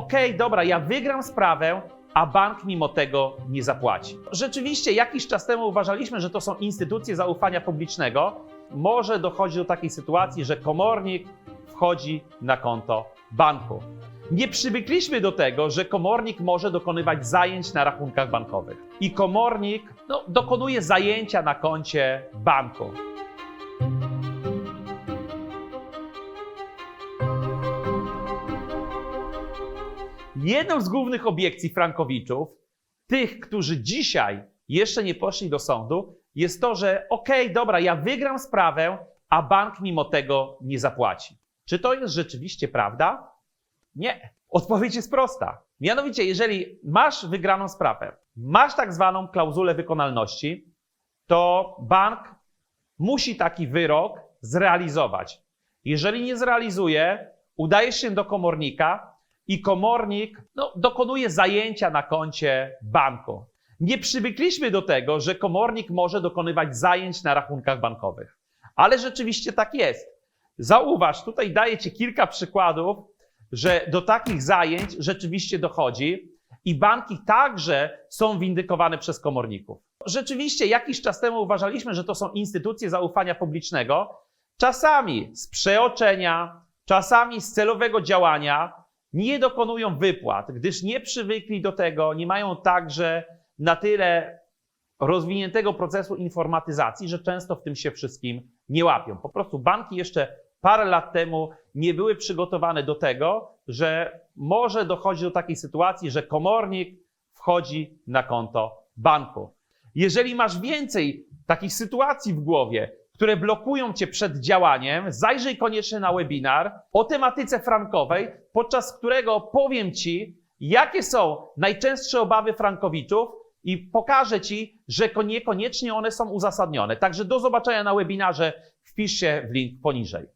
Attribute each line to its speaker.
Speaker 1: okej, dobra, ja wygram sprawę, a bank mimo tego nie zapłaci. Rzeczywiście, jakiś czas temu uważaliśmy, że to są instytucje zaufania publicznego. Może dochodzi do takiej sytuacji, że komornik wchodzi na konto banku. Nie przywykliśmy do tego, że komornik może dokonywać zajęć na rachunkach bankowych. I komornik no, dokonuje zajęcia na koncie banku. Jedną z głównych obiekcji Frankowiczów, tych, którzy dzisiaj jeszcze nie poszli do sądu, jest to, że okej, dobra, ja wygram sprawę, a bank mimo tego nie zapłaci. Czy to jest rzeczywiście prawda? Nie. Odpowiedź jest prosta. Mianowicie, jeżeli masz wygraną sprawę, masz tak zwaną klauzulę wykonalności, to bank musi taki wyrok zrealizować. Jeżeli nie zrealizuje, udajesz się do komornika i komornik no, dokonuje zajęcia na koncie banku. Nie przywykliśmy do tego, że komornik może dokonywać zajęć na rachunkach bankowych, ale rzeczywiście tak jest. Zauważ, tutaj daję Ci kilka przykładów, że do takich zajęć rzeczywiście dochodzi i banki także są windykowane przez komorników. Rzeczywiście, jakiś czas temu uważaliśmy, że to są instytucje zaufania publicznego, czasami z przeoczenia, czasami z celowego działania nie dokonują wypłat, gdyż nie przywykli do tego, nie mają także na tyle rozwiniętego procesu informatyzacji, że często w tym się wszystkim nie łapią. Po prostu banki jeszcze parę lat temu nie były przygotowane do tego, że może dochodzić do takiej sytuacji, że komornik wchodzi na konto banku. Jeżeli masz więcej takich sytuacji w głowie, które blokują cię przed działaniem, zajrzyj koniecznie na webinar o tematyce frankowej, podczas którego powiem ci, jakie są najczęstsze obawy frankowiczów i pokażę ci, że ko- niekoniecznie one są uzasadnione. Także do zobaczenia na webinarze, wpisz się w link poniżej.